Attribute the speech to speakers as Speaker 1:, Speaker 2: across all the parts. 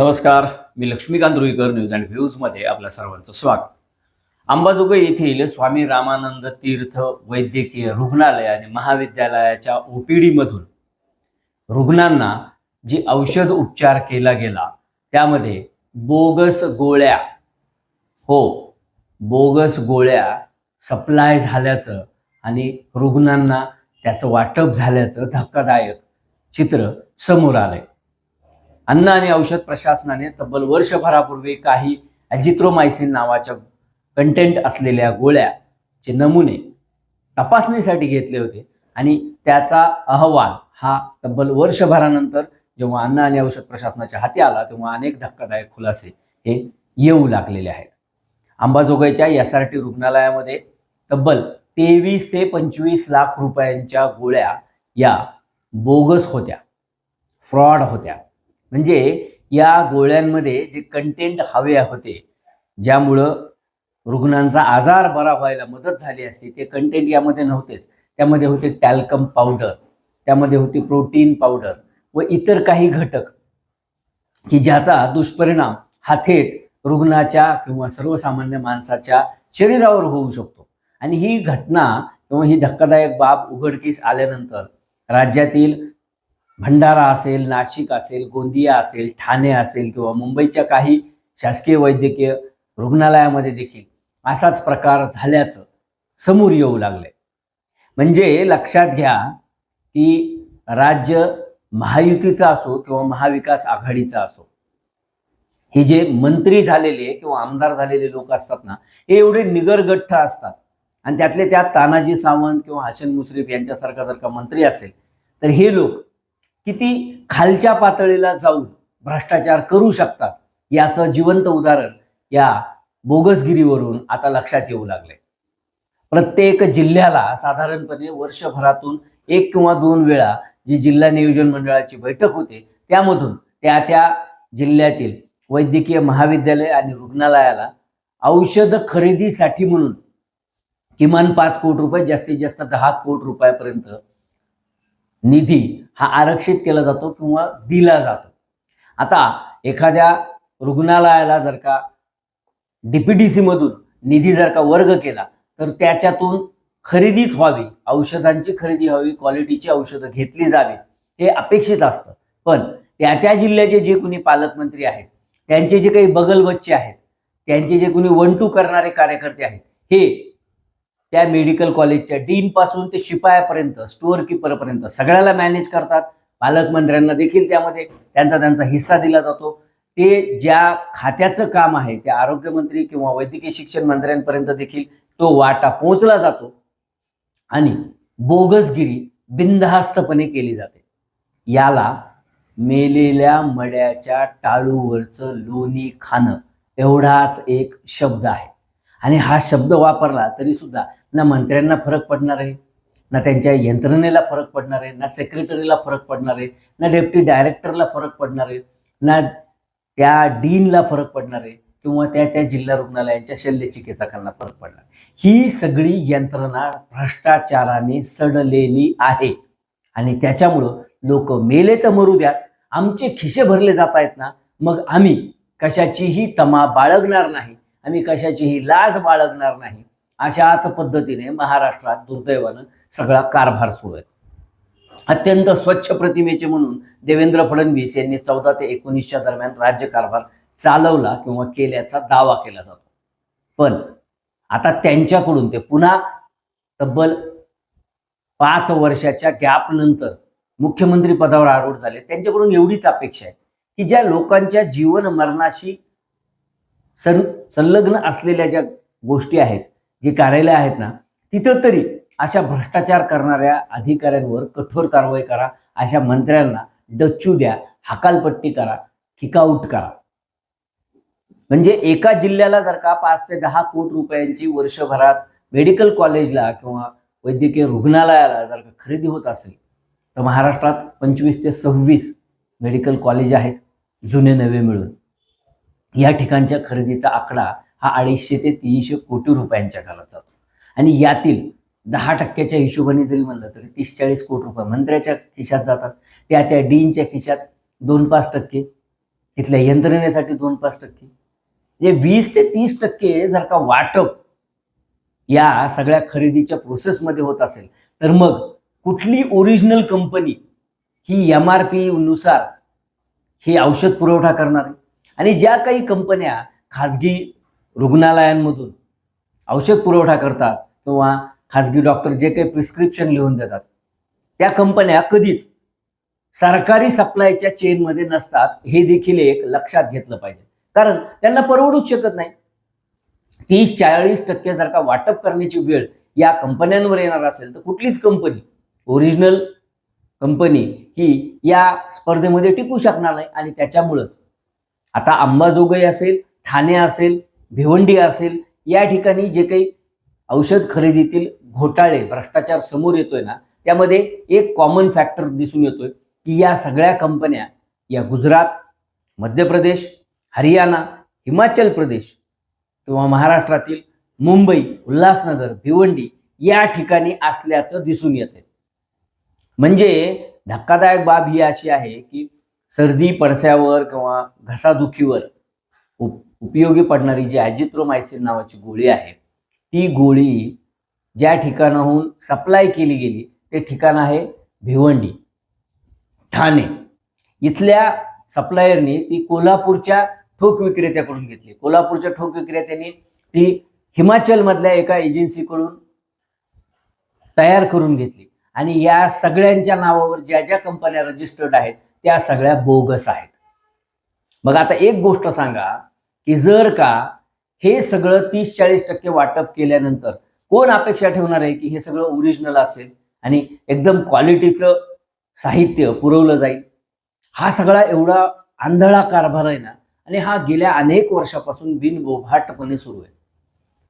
Speaker 1: नमस्कार मी Laxmikant Ruikar news and व्ह्यूजमध्ये आपल्या सर्वांचं स्वागत. अंबाजोगाई येथील स्वामी रामानंद तीर्थ वैद्यकीय रुग्णालय आणि महाविद्यालयाच्या ओपीडी मधून रुग्णांना जी औषध उपचार केला गेला त्यामध्ये बोगस गोळ्या हो बोगस गोळ्या सप्लाय झाल्याचं आणि रुग्णांना त्याचं वाटप झाल्याचं धक्कादायक चित्र समोर आलंय. अन्न आणि औषध प्रशासनाने तब्बल वर्षभरापूर्वी काही अजिथ्रोमायसिन नावाच्या कंटेंट असलेल्या गोळ्याचे नमुने तपासणीसाठी घेतले होते. आणि त्याचा अहवाल हा तब्बल वर्षभरानंतर जेव्हा अन्न आणि औषध प्रशासनाच्या हाती आला तेव्हा अनेक धक्कादायक खुलासे हे येऊ लागलेले आहेत. अंबाजोगाईच्या एस आर टी रुग्णालयामध्ये तब्बल तेवीस ते पंचवीस लाख रुपयांच्या गोळ्या या बोगस होत्या फ्रॉड होत्या. म्हणजे या गोळ्यांमध्ये जे कंटेंट हवे होते ज्यामुळं रुग्णांचा आजार बरा व्हायला मदत झाली असती ते कंटेंट यामध्ये नव्हतेच. त्यामध्ये होते टॅल्कम पावडर त्यामध्ये होती प्रोटीन पावडर व इतर काही घटक की ज्याचा दुष्परिणाम हा थेट रुग्णाच्या किंवा सर्वसामान्य माणसाच्या शरीरावर होऊ शकतो. आणि ही घटना किंवा ही धक्कादायक बाब उघडकीस आल्यानंतर राज्यातील भंडारा असेल नाशिक असेल गोंदिया असेल ठाणे असेल किंवा मुंबईच्या काही शासकीय वैद्यकीय रुग्णालयामध्ये देखील असाच प्रकार झाल्याचं समोर येऊ लागले म्हणजे लक्षात घ्या की राज्य महायुतीचा असो किंवा महाविकास आघाडीचा असो हे जे मंत्री झालेले किंवा आमदार झालेले लोक असतात ना हे एवढे निगरगठ्ठ असतात. आणि त्यातले त्यात तानाजी सावंत किंवा हसन मुश्रीफ यांच्यासारखा जर का मंत्री असेल तर हे लोक किती खालच्या पातळीला जाऊन भ्रष्टाचार करू शकतात. याचं जिवंत उदाहरण या बोगसगिरीवरून आता लक्षात येऊ लागले प्रत्येक जिल्ह्याला साधारणपणे वर्षभरातून एक किंवा दोन वेळा जी जिल्हा नियोजन मंडळाची बैठक होते त्यामधून त्या त्या जिल्ह्यातील वैद्यकीय महाविद्यालय आणि रुग्णालयाला औषध खरेदीसाठी म्हणून किमान पाच कोटी रुपये जास्तीत जास्त दहा कोटी रुपयापर्यंत निधी हा आरक्षित केला जातो किंवा दिला जातो. आता एखाद्या रुग्णालयाला जर का डीपीडीसी मधून निधी जर का वर्ग केला तर त्याच्यातून खरेदीच व्हावी औषधांची खरेदी व्हावी क्वालिटीची औषधं घेतली जावी हे अपेक्षित असतं. पण त्या त्या जिल्ह्याचे जे कोणी पालकमंत्री आहेत त्यांचे जे काही बगल बच्चे आहेत त्यांचे जे कोणी वन टू करणारे कार्यकर्ते आहेत हे त्या मेडिकल कॉलेजच्या डीनपासून ते शिपायापर्यंत स्टोअर किपरपर्यंत सगळ्याला मॅनेज करतात. पालकमंत्र्यांना देखील त्यामध्ये त्यांचा त्यांचा हिस्सा दिला जातो. ते ज्या खात्याचं काम आहे त्या आरोग्यमंत्री किंवा वैद्यकीय शिक्षण मंत्र्यांपर्यंत देखील तो वाटा पोहोचला जातो. आणि बोगसगिरी बिनधास्तपणे केली जाते. याला मेलेल्या मड्याच्या टाळूवरचं लोणी खाणं एवढाच एक शब्द आहे. आणि हा शब्द वापरला तरी सुद्धा ना मंत्र्यांना फरक पडणार आहे ना त्यांच्या यंत्रणेला फरक पडणार आहे ना सेक्रेटरीला फरक पडणार आहे ना डेप्टी डायरेक्टरला फरक पडणार आहे ना त्या डीनला फरक पडणार आहे किंवा त्या त्या जिल्हा रुग्णालयांच्या शल्यचिकित्सकांना फरक पडणार ही सगळी यंत्रणा भ्रष्टाचाराने सडलेली आहे. आणि त्याच्यामुळं लोक मेले तर मरू द्यात आमचे खिसे भरले जात आहेत ना मग आम्ही कशाचीही तमा बाळगणार नाही आम्ही कशाचीही लाज बाळगणार नाही. अशाच पद्धतीने महाराष्ट्रात दुर्दैवानं सगळा कारभार सुरू आहे. अत्यंत स्वच्छ प्रतिमेचे म्हणून देवेंद्र फडणवीस यांनी चौदा ते एकोणीसच्या दरम्यान राज्यकारभार चालवला किंवा केल्याचा दावा केला जातो. पण आता त्यांच्याकडून ते पुन्हा तब्बल पाच वर्षाच्या गॅप नंतर मुख्यमंत्री पदावर आरूढ झाले. त्यांच्याकडून एवढीच अपेक्षा आहे की ज्या लोकांच्या जीवन मरणाशी सं संलग्न असलेल्या ज्या गोष्टी आहेत जी कार्यालय आहेत ना तिथं तरी अशा भ्रष्टाचार करणाऱ्या अधिकाऱ्यांवर कठोर कारवाई करा. अशा मंत्र्यांना डच्चू द्या हकालपट्टी करा किकआउट करा. म्हणजे एका जिल्ह्याला जर का पाच ते दहा कोटी रुपयांची वर्षभरात मेडिकल कॉलेजला किंवा वैद्यकीय रुग्णालयाला जर का खरेदी होत असेल तर महाराष्ट्रात पंचवीस ते सव्वीस मेडिकल कॉलेज आहेत जुने नवे मिळून. या ठिकाणच्या खरेदीचा आकडा हा अडीचशे ते तीनशे कोटी रुपयांच्या घरात जातो. आणि यातील दहा टक्क्याच्या हिशोबाने जरी म्हणलं तरी तीस चाळीस कोटी रुपये मंत्र्याच्या खिशात जातात. त्या त्या डीनच्या खिशात दोन पाच टक्के तिथल्या यंत्रणेसाठी दोन पाच टक्के. जे वीस ते तीस टक्के जर का वाटप या सगळ्या खरेदीच्या प्रोसेसमध्ये होत असेल तर मग कुठली ओरिजिनल कंपनी ही एम आर पी नुसार हे औषध पुरवठा करणार आहे? आणि ज्या काही कंपन्या खाजगी रुग्णालयांमधून औषध पुरवठा करतात किंवा खाजगी डॉक्टर जे काही प्रिस्क्रिप्शन लिहून देतात. त्या कंपन्या कधीच सरकारी सप्लायच्या चेनमध्ये नसतात हे देखील एक लक्षात घेतलं पाहिजे. कारण त्यांना परवडूच शकत नाही. तीस चाळीस टक्के जर का वाटप करण्याची वेळ या कंपन्यांवर येणार असेल तर कुठलीच कंपनी ओरिजिनल कंपनी ही या स्पर्धेमध्ये टिकू शकणार नाही. आणि त्याच्यामुळंच आता अंबाजोगाई असेल ठाणे असेल भिवंडी असेल या ठिकाणी जे काही औषध खरेदीतील घोटाळे भ्रष्टाचार समोर येतोय ना त्यामध्ये एक कॉमन फॅक्टर दिसून येतोय की या सगळ्या कंपन्या या गुजरात मध्य प्रदेश हरियाणा हिमाचल प्रदेश किंवा महाराष्ट्रातील मुंबई उल्हासनगर भिवंडी या ठिकाणी असल्याचं दिसून येते म्हणजे धक्कादायक बाब ही अशी आहे की सर्दी पडस्यावर किंवा घसादुखीवर उप उपयोगी पडणारी जी ॲजिथ्रोमायसिन नावाची गोळी आहे ती गोळी ज्या ठिकाणाहून सप्लाय केली गेली ते ठिकाण आहे भिवंडी ठाणे. इथल्या सप्लायरनी ती कोल्हापूरच्या ठोक विक्रेत्याकडून घेतली. कोल्हापूरच्या ठोक विक्रेत्याने ती हिमाचलमधल्या एका एजन्सीकडून तयार करून घेतली. आणि या सगळ्यांच्या नावावर ज्या ज्या कंपन्या रजिस्टर्ड आहेत त्या सगळ्या बोगस आहेत. मग आता एक गोष्ट सांगा की जर का? हे सगळं तीस चाळीस टक्के वाटप केल्यानंतर कोण अपेक्षा ठेवणार आहे की हे सगळं ओरिजिनल असेल आणि एकदम क्वालिटीचं साहित्य पुरवलं जाईल? हा सगळा एवढा आंधळा कारभार आहे ना आणि हा गेल्या अनेक वर्षापासून बिनबोभाटपणे सुरू आहे.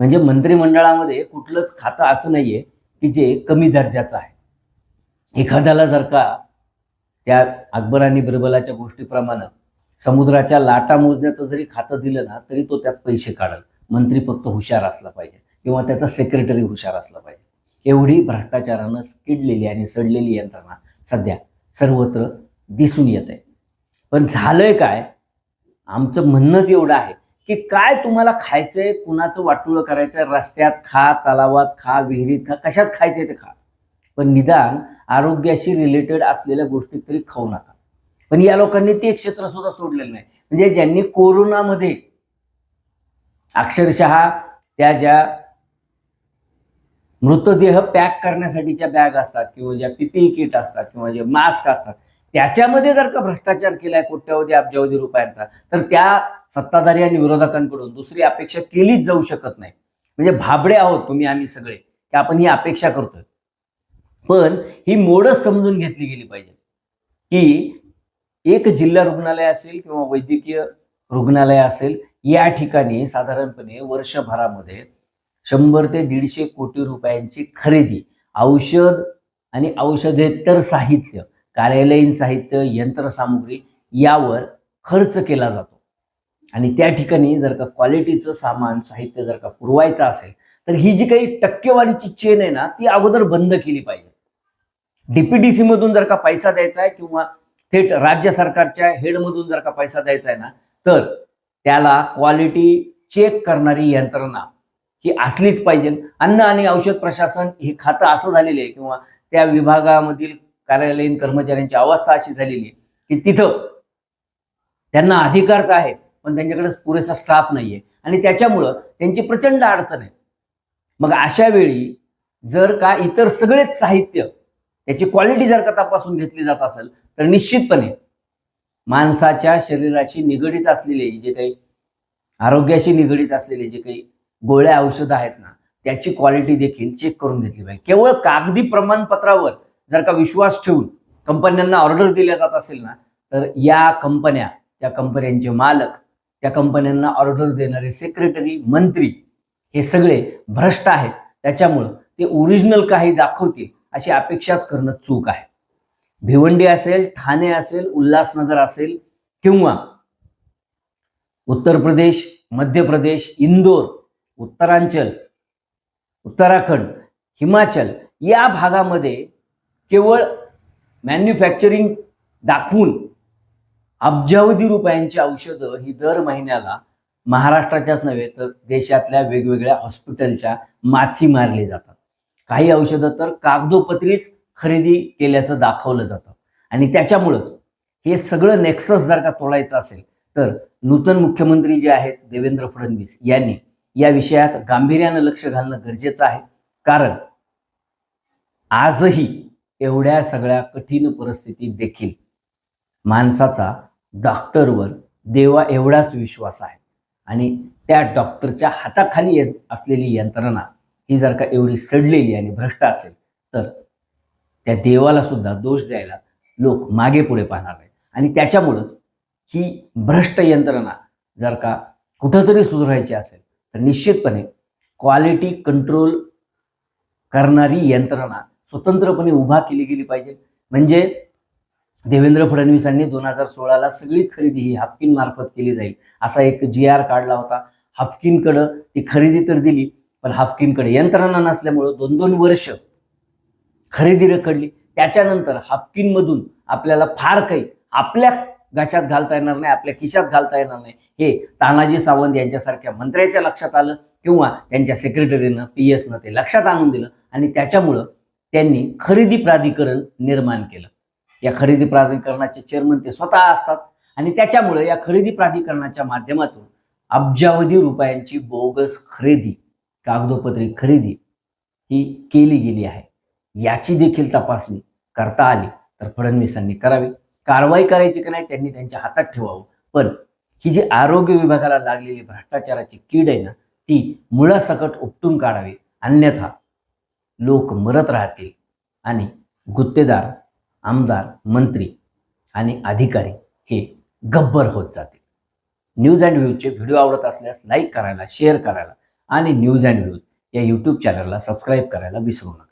Speaker 1: म्हणजे मंत्रिमंडळामध्ये कुठलंच खातं असं नाहीये की जे कमी दर्जाचं आहे. एखाद्याला जर का त्या अकबर आणि बिरबलाच्या गोष्टीप्रमाणे समुद्राच्या लाटा मोजण्याचं जरी खातं दिलं ना तरी तो त्यात पैसे काढल. मंत्री फक्त हुशार असला पाहिजे किंवा त्याचा सेक्रेटरी हुशार असला पाहिजे. एवढी भ्रष्टाचारानं किडलेली आणि सडलेली यंत्रणा सध्या सर्वत्र दिसून येत. आहे पण झालंय काय? आमचं म्हणणंच एवढं आहे की काय तुम्हाला खायचंय कुणाचं वाटुळं करायचंय रस्त्यात खा तलावात खा विहिरीत खा कशात खायचंय ते खा. पण निदान आरोग्याशी रिलेटेड असलेल्या गोष्टी तरी खाऊ नका. पण या लोकांनी ते क्षेत्र सुद्धा सोडलेलं नाही. म्हणजे ज्यांनी कोरोनामध्ये अक्षरशः त्या ज्या मृतदेह पॅक करण्यासाठीच्या बॅग असतात किंवा ज्या पीपीई किट असतात किंवा जे मास्क असतात त्याच्यामध्ये जर का भ्रष्टाचार केलाय कोट्यावधी अब्जावधी रुपयांचा तर त्या सत्ताधारी आणि विरोधकांकडून दुसरी अपेक्षा केलीच जाऊ शकत नाही. म्हणजे भाबडे आहोत तुम्ही आम्ही सगळे की आपण ही अपेक्षा करतोय. पण ही मोडच समजून घेतली गेली पाहिजे. की एक जिल्हा रुग्णालय असेल किंवा वैद्यकीय रुग्णालय असेल या ठिकाणी साधारणपणे वर्षभरामध्ये शंभर ते दीडशे कोटी रुपयांची खरेदी औषध आणि औषधेतर साहित्य कार्यालयीन साहित्य यंत्रसामुग्री यावर खर्च केला जातो. आणि त्या ठिकाणी जर का क्वालिटीचं सामान साहित्य जर का पुरवायचं असेल तर ही जी काही टक्केवारीची चेन आहे ना ती अगोदर बंद केली पाहिजे. डीपीडीसी मधून जर का पैसा द्यायचा आहे किंवा थेट राज्य सरकारच्या हेडमधून जर का पैसा द्यायचा आहे ना तर त्याला क्वालिटी चेक करणारी यंत्रणा ही असलीच पाहिजे. अन्न आणि औषध प्रशासन हे खातं असं झालेलं आहे किंवा त्या विभागामधील कार्यालयीन कर्मचाऱ्यांची अवस्था अशी झालेली आहे की तिथं त्यांना अधिकार तर आहेत पण त्यांच्याकडे पुरेसा स्टाफ नाहीये. आणि त्याच्यामुळं त्यांची प्रचंड अडचण आहे. मग अशा वेळी जर का इतर सगळेच साहित्य याची क्वालिटी जर का तपासून घेतली जात असेल तर निश्चितपणे माणसाच्या शरीराशी निगडीत असलेले जे काही आरोग्याशी निगडीत असलेले जे काही गोळ्या औषधं आहेत ना त्याची क्वालिटी देखील चेक करून घेतली पाहिजे. केवळ कागदी प्रमाणपत्रावर जर का विश्वास ठेवून कंपन्यांना ऑर्डर दिल्या जात असेल ना तर या कंपन्या त्या कंपन्यांचे मालक त्या कंपन्यांना ऑर्डर देणारे सेक्रेटरी मंत्री हे सगळे भ्रष्ट आहेत. त्याच्यामुळं ते ओरिजिनल काही दाखवतील अशी अपेक्षाच करणं चूक आहे. भिवंडी असेल ठाणे असेल उल्हासनगर असेल किंवा उत्तर प्रदेश मध्य प्रदेश इंदोर उत्तरांचल उत्तराखंड हिमाचल या भागामध्ये केवळ मॅन्युफॅक्चरिंग दाखवून अब्जावधी रुपयांची औषधं ही दर महिन्याला महाराष्ट्राच्याच नव्हे तर देशातल्या वेगवेगळ्या हॉस्पिटलच्या माथी मारली जातात. काही औषधं तर कागदोपत्रीच खरेदी केल्याचं दाखवलं जातं. आणि त्याच्यामुळंच हे सगळं नेक्सस जर का तोडायचं असेल तर नूतन मुख्यमंत्री जे आहेत देवेंद्र फडणवीस यांनी या विषयात गांभीर्यानं लक्ष घालणं गरजेचं आहे. कारण आजही एवढ्या सगळ्या कठीण परिस्थितीत देखील माणसाचा डॉक्टरवर देवा एवढाच विश्वास आहे. आणि त्या डॉक्टरच्या हाताखाली असलेली यंत्रणा ही जर का एवढी सडलेली आणि भ्रष्ट असेल तर त्या देवाला सुद्धा दोष द्यायला लोक मागे पुढे पाहणार आहेत. आणि त्याच्यामुळंच ही भ्रष्ट यंत्रणा जर का कुठंतरी सुधारायची असेल तर निश्चितपणे क्वालिटी कंट्रोल करणारी यंत्रणा स्वतंत्रपणे उभा केली गेली पाहिजे. म्हणजे देवेंद्र फडणवीसांनी दोन हजार सोळाला सगळी खरेदी ही हाफकिन मार्फत केली जाईल असा एक जी आर काढला होता. हाफकिनकडं ती खरेदी तर दिली पण हाफकिनकडे यंत्रणा नसल्यामुळं दोन दोन वर्ष खरेदी रखडली. त्याच्यानंतर हाफकिनमधून आपल्याला फार काही आपल्या घशात घालता येणार नाही आपल्या खिशात घालता येणार नाही. हे तानाजी सावंत यांच्यासारख्या मंत्र्याच्या लक्षात आलं किंवा त्यांच्या सेक्रेटरीनं पी एसनं ते लक्षात आणून दिलं आणि त्याच्यामुळं त्यांनी खरेदी प्राधिकरण निर्माण केलं. या खरेदी प्राधिकरणाचे चेअरमन ते स्वतः असतात आणि त्याच्यामुळे या खरेदी प्राधिकरणाच्या माध्यमातून अब्जावधी रुपयांची बोगस खरेदी कागदोपत्री खरेदी ही केली गेली आहे. याची देखील तपासणी करता आली. तर फडणवीसांनी करावी. कारवाई करायची की नाही त्यांनी त्यांच्या हातात ठेवावं. पण ही जी आरोग्य विभागाला लागलेली भ्रष्टाचाराची कीड आहे ना ती मुळासकट उपटून काढावी. अन्यथा लोक मरत राहतील आणि गुत्तेदार आमदार मंत्री आणि अधिकारी हे गब्बर होत जातील. न्यूज अँड व्ह्यूचे व्हिडिओ आवडत असल्यास लाईक करायला शेअर करायला आणि न्यूज अँड व्ह्यूज या यूट्यूब चॅनलला सबस्क्राईब करायला विसरू नका.